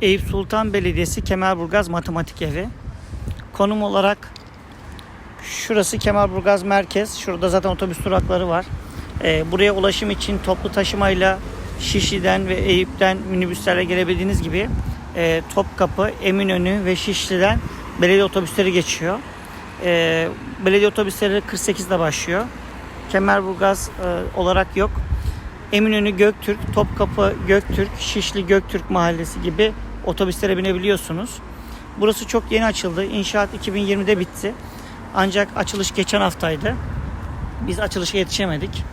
Eyüp Sultan Belediyesi Kemerburgaz Matematik Evi. Konum olarak şurası Kemerburgaz Merkez. Şurada zaten otobüs durakları var. Ee, buraya ulaşım için toplu taşımayla Şişli'den ve Eyüp'ten minibüslerle gelebildiğiniz gibi e, Topkapı, Eminönü ve Şişli'den belediye otobüsleri geçiyor. Ee, belediye otobüsleri 48'de başlıyor. Kemerburgaz e, olarak yok. Eminönü Göktürk, Topkapı Göktürk, Şişli Göktürk Mahallesi gibi otobüslere binebiliyorsunuz. Burası çok yeni açıldı. İnşaat 2020'de bitti. Ancak açılış geçen haftaydı. Biz açılışa yetişemedik.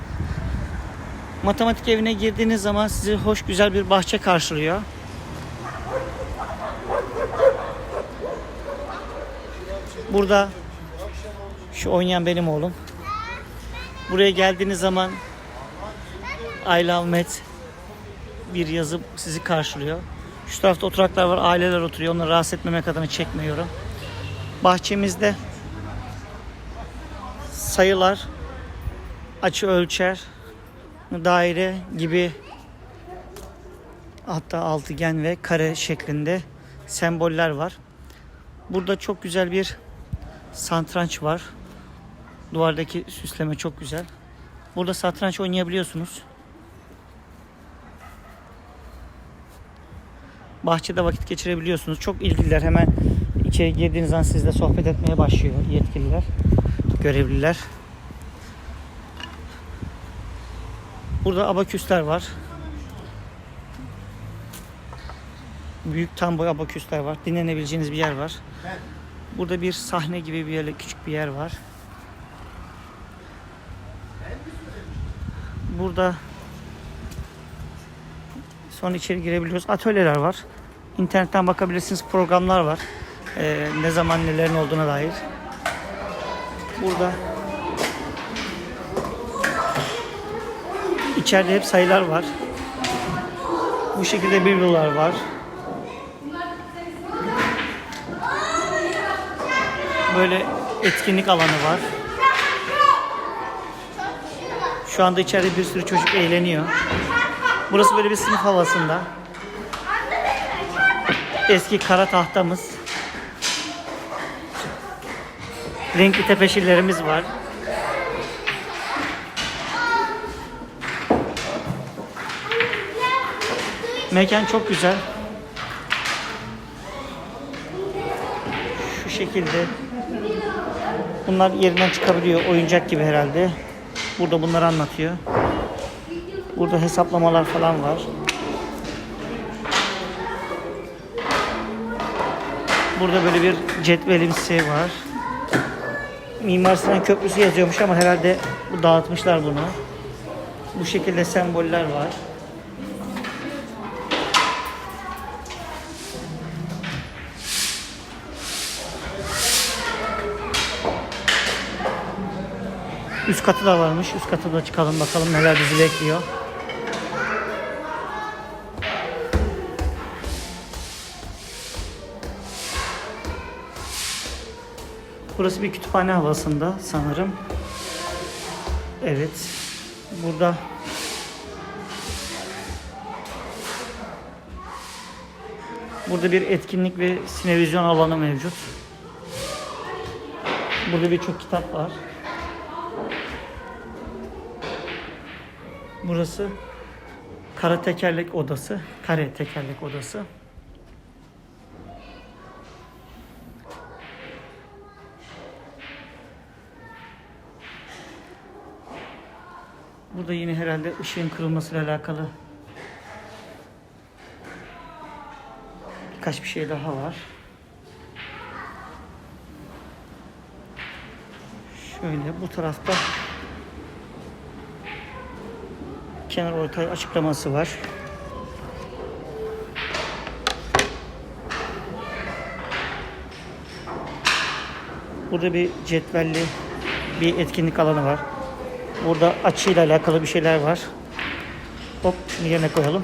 Matematik evine girdiğiniz zaman sizi hoş güzel bir bahçe karşılıyor. Burada şu oynayan benim oğlum. Buraya geldiğiniz zaman I love Met bir yazı sizi karşılıyor. Şu tarafta oturaklar var, aileler oturuyor. Onları rahatsız etmemek adına çekmiyorum. Bahçemizde sayılar, açı ölçer, daire gibi hatta altıgen ve kare şeklinde semboller var. Burada çok güzel bir santranç var. Duvardaki süsleme çok güzel. Burada satranç oynayabiliyorsunuz. Bahçede vakit geçirebiliyorsunuz. Çok ilgililer. Hemen içeri girdiğiniz zaman sizle sohbet etmeye başlıyor yetkililer, görevliler. Burada abaküsler var. Büyük tam boy abaküsler var. Dinlenebileceğiniz bir yer var. Burada bir sahne gibi bir yer, küçük bir yer var. Burada sonra içeri girebiliyoruz. Atölyeler var. İnternetten bakabilirsiniz. Programlar var. Ee, ne zaman nelerin olduğuna dair. Burada içeride hep sayılar var. Bu şekilde biblolar var. Böyle etkinlik alanı var. Şu anda içeride bir sürü çocuk eğleniyor. Burası böyle bir sınıf havasında. Eski kara tahtamız. Renkli tepeşirlerimiz var. Mekan çok güzel. Şu şekilde. Bunlar yerinden çıkabiliyor. Oyuncak gibi herhalde. Burada bunları anlatıyor. Burada hesaplamalar falan var. Burada böyle bir cetvelimsi var. Mimar Sinan Köprüsü yazıyormuş ama herhalde bu dağıtmışlar bunu. Bu şekilde semboller var. Üst katı da varmış. Üst katı da çıkalım bakalım neler bizi bekliyor. Burası bir kütüphane havasında sanırım. Evet. Burada Burada bir etkinlik ve sinevizyon alanı mevcut. Burada birçok kitap var. Burası kara tekerlek odası. Kare tekerlek odası. Burada yine herhalde ışığın kırılmasıyla alakalı birkaç bir şey daha var. Şöyle bu tarafta kenar ortay açıklaması var. Burada bir cetvelli bir etkinlik alanı var. Burada açıyla alakalı bir şeyler var. Hop şunu yerine koyalım.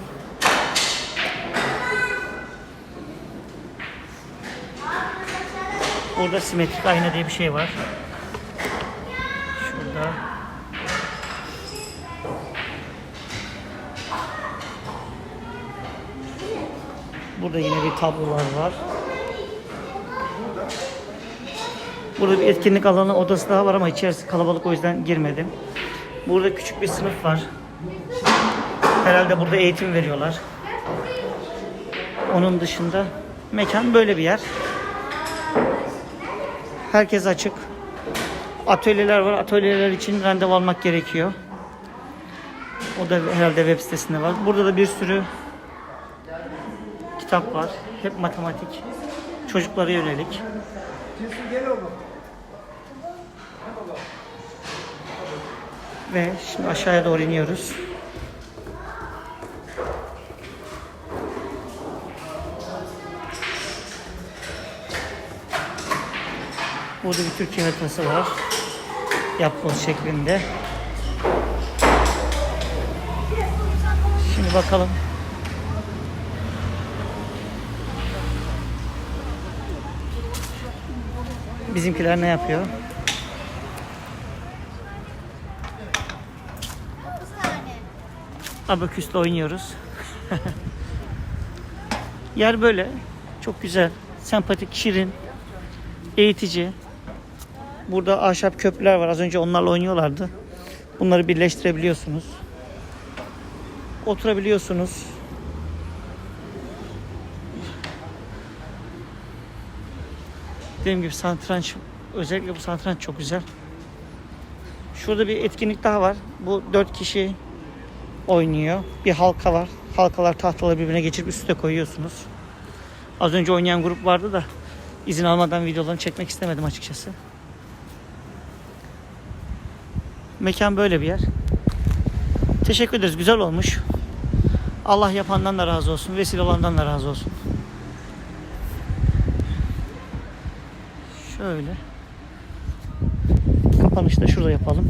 Burada simetrik ayna diye bir şey var. Şurada Burada yine bir tablolar var. Burada bir etkinlik alanı odası daha var ama içerisi kalabalık o yüzden girmedim. Burada küçük bir sınıf var. Herhalde burada eğitim veriyorlar. Onun dışında mekan böyle bir yer. Herkes açık. Atölyeler var. Atölyeler için randevu almak gerekiyor. O da herhalde web sitesinde var. Burada da bir sürü kitap var. Hep matematik. Çocuklara yönelik. Ve şimdi aşağıya doğru iniyoruz. Burada bir Türkiye haritası var. Yapboz şeklinde. Şimdi bakalım. Bizimkiler ne yapıyor? Abaküsle oynuyoruz. Yer böyle. Çok güzel. Sempatik, şirin, eğitici. Burada ahşap köprüler var. Az önce onlarla oynuyorlardı. Bunları birleştirebiliyorsunuz. Oturabiliyorsunuz. Dediğim gibi satranç özellikle bu satranç çok güzel. Şurada bir etkinlik daha var. Bu dört kişi oynuyor. Bir halka var. Halkalar tahtaları birbirine geçirip üstüne koyuyorsunuz. Az önce oynayan grup vardı da izin almadan videolarını çekmek istemedim açıkçası. Mekan böyle bir yer. Teşekkür ederiz. Güzel olmuş. Allah yapandan da razı olsun. Vesile olandan da razı olsun. Şöyle. Kapanışı da şurada yapalım.